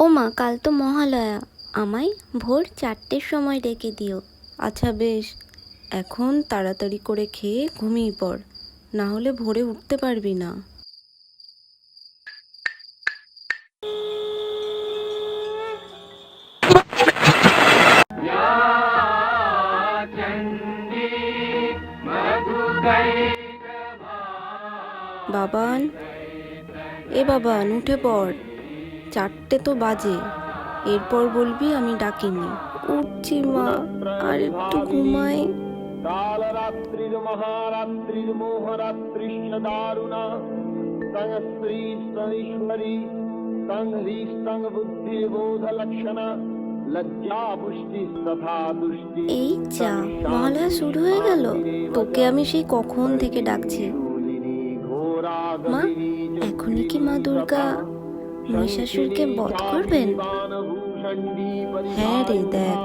ও মা কাল তো মহালয়া। আমায় ভোর চারটের সময় ডেকে দিও। আচ্ছা বেশ। এখন তাড়াতাড়ি করে খেয়ে ঘুমিয়ে পড়। না হলে ভোরে উঠতে পারবি না। বাবান। এ বাবান, উঠে পড়। চারটে তো বাজে। এরপর বলবি আমি ডাকিনি। উঠছি মা আর একটু ঘুমাই। কালরাত্রির মহারাত্রির মোহরাত্রিশ্চ দারুণা সংস্ত্রী সনীশ্বরী সংহ্রী সং বুদ্ধি বোধ লক্ষণা। এই চা মহালয়া শুরু হয়ে গেল। তোকে আমি সেই কখন থেকে ডাকছি? মা এখনই কি মা দুর্গা? মহিষাসুরকে বধ করবেন? হ্যাঁ রে দেখ।